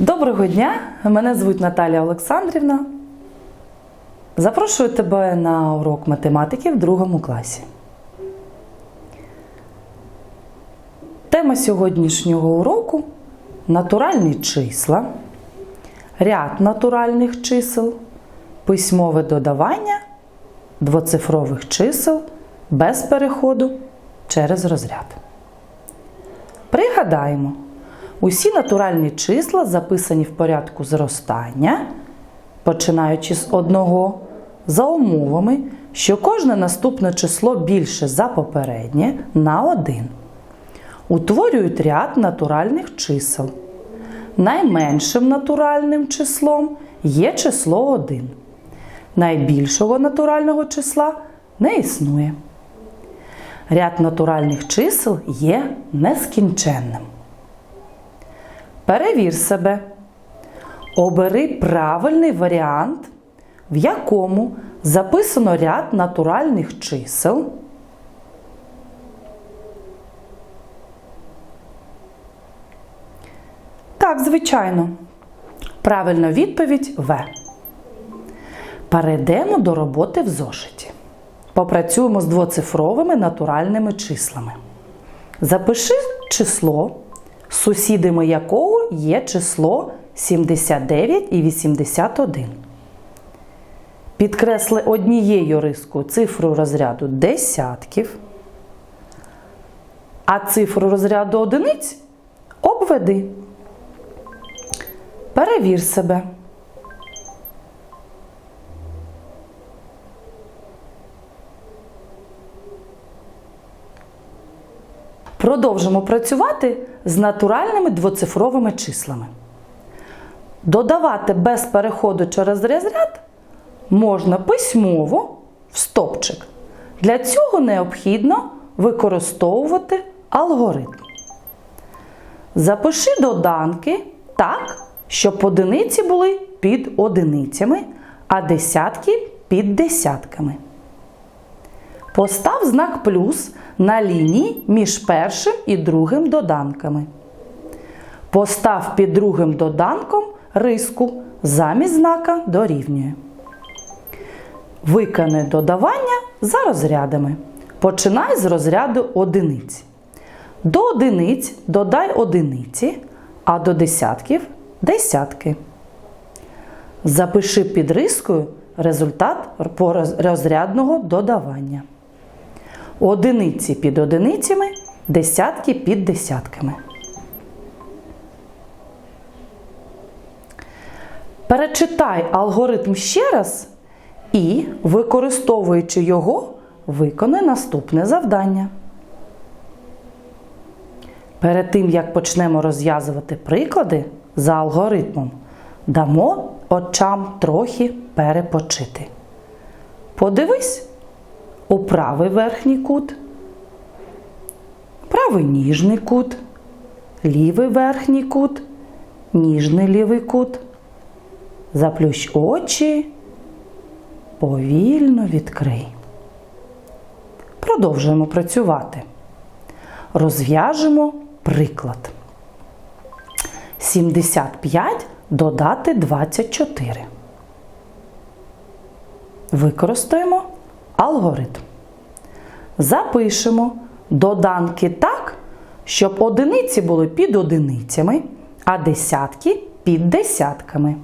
Доброго дня! Мене звуть Наталія Олександрівна. Запрошую тебе на урок математики в другому класі. Тема сьогоднішнього уроку натуральні числа, ряд натуральних чисел, письмове додавання двоцифрових чисел без переходу через розряд. Пригадаємо, усі натуральні числа записані в порядку зростання, починаючи з одного, за умовами, що кожне наступне число більше за попереднє на 1. Утворюють ряд натуральних чисел. Найменшим натуральним числом є число 1. Найбільшого натурального числа не існує. Ряд натуральних чисел є нескінченним. Перевір себе. Обери правильний варіант, в якому записано ряд натуральних чисел. Так, звичайно. Правильна відповідь В. Перейдемо до роботи в зошиті. Попрацюємо з двоцифровими натуральними числами. Запиши число, сусідами якого є число 79 і 81. Підкресли однією рискою цифру розряду десятків, а цифру розряду одиниць обведи. Перевір себе. Продовжимо працювати з натуральними двоцифровими числами. Додавати без переходу через розряд можна письмово в стопчик. Для цього необхідно використовувати алгоритм. Запиши доданки так, щоб одиниці були під одиницями, а десятки під десятками. Постав знак плюс на лінії між першим і другим доданками. Постав під другим доданком риску замість знака дорівнює. Виконай додавання за розрядами. Починай з розряду одиниць. До одиниць додай одиниці, а до десятків десятки. Запиши під рискою результат розрядного додавання. Одиниці під одиницями, десятки під десятками. Перечитай алгоритм ще раз і, використовуючи його, виконай наступне завдання. Перед тим, як почнемо розв'язувати приклади за алгоритмом, дамо очам трохи перепочити. Подивись у правий верхній кут, правий ніжний кут, лівий верхній кут, ніжний лівий кут. Заплющ очі, повільно відкрий. Продовжуємо працювати. Розв'яжемо приклад. 75 додати 24. Використаємо алгоритм. Запишемо доданки так, щоб одиниці були під одиницями, а десятки під десятками.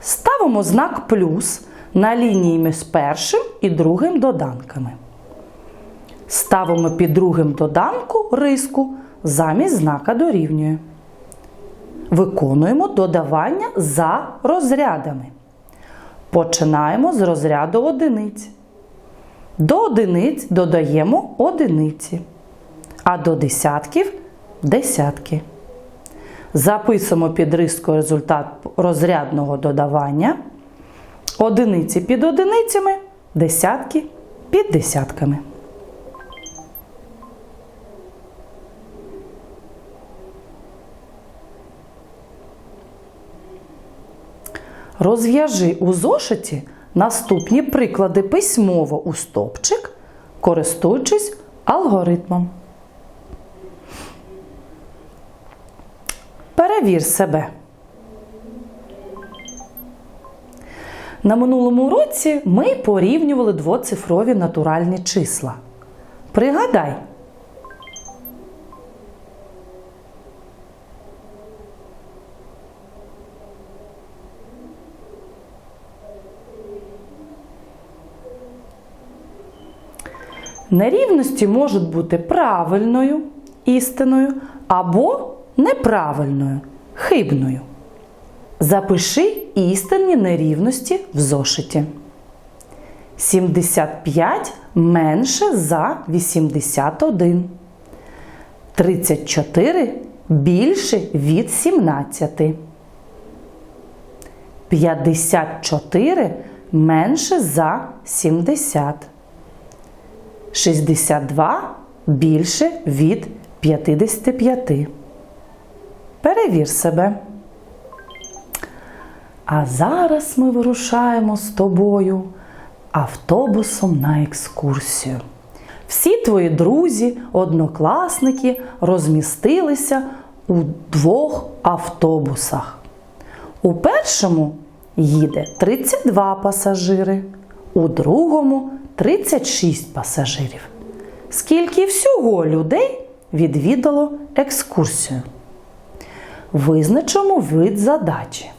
Ставимо знак плюс на лінії між першим і другим доданками. Ставимо під другим доданку риску замість знака дорівнює. Виконуємо додавання за розрядами. Починаємо з розряду одиниць. До одиниць додаємо одиниці, а до десятків десятки. Записуємо під рискою результат розрядного додавання. Одиниці під одиницями, десятки під десятками. Розв'яжи у зошиті наступні приклади письмово у стопчик, користуючись алгоритмом. Перевір себе. На минулому році ми порівнювали двоцифрові натуральні числа. Пригадай! Нерівності можуть бути правильною істиною або неправильною хибною. Запиши істинні нерівності в зошиті. 75 менше за 81. 34 більше від 17. 54 менше за 70. 62 більше від 55. Перевір себе. А зараз ми вирушаємо з тобою автобусом на екскурсію. Всі твої друзі, однокласники розмістилися у двох автобусах. У першому їде 32 пасажири, у другому 36 пасажирів. Скільки всього людей відвідало екскурсію? Визначимо вид задачі.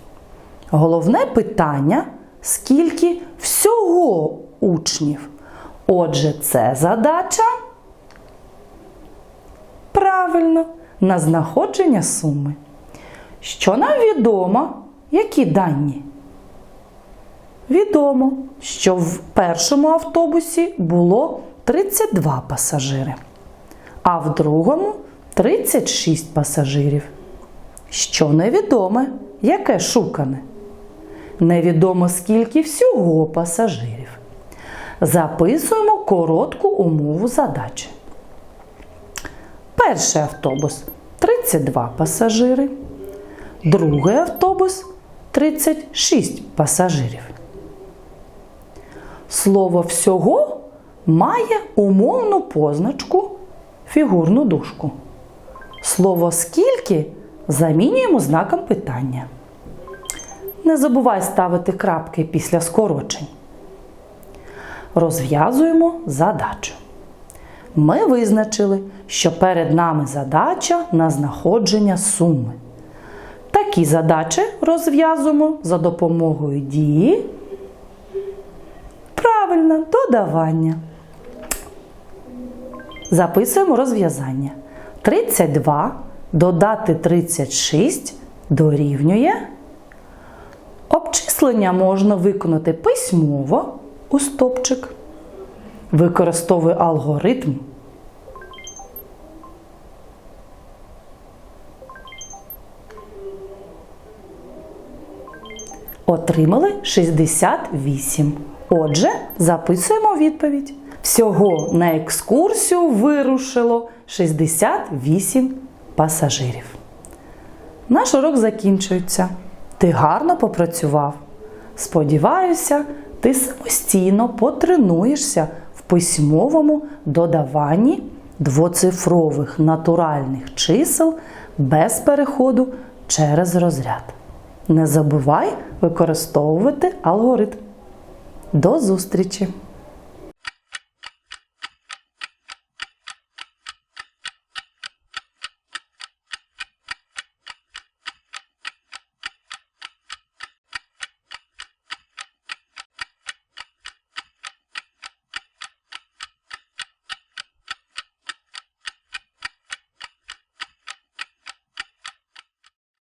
Головне питання скільки всього учнів. Отже, це задача. Правильно, на знаходження суми. Що нам відомо, які дані? Відомо, що в першому автобусі було 32 пасажири, а в другому 36 пасажирів. Що невідоме, яке шукане? Невідомо скільки всього пасажирів. Записуємо коротку умову задачі. Перший автобус 32 пасажири. Другий автобус 36 пасажирів. Слово всього має умовну позначку фігурну дужку. Слово скільки замінюємо знаком питання. Не забувай ставити крапки після скорочень. Розв'язуємо задачу. Ми визначили, що перед нами задача на знаходження суми. Такі задачі розв'язуємо за допомогою дії. Правильно, додавання. Записуємо розв'язання. 32 додати 36 дорівнює. Обчислення можна виконати письмово у стопчик. Використовуй алгоритм. Отримали 68. Отже, записуємо відповідь. Всього на екскурсію вирушило 68 пасажирів. Наш урок закінчується. Ти гарно попрацював. Сподіваюся, ти самостійно потренуєшся в письмовому додаванні двоцифрових натуральних чисел без переходу через розряд. Не забувай використовувати алгоритм. До зустрічі!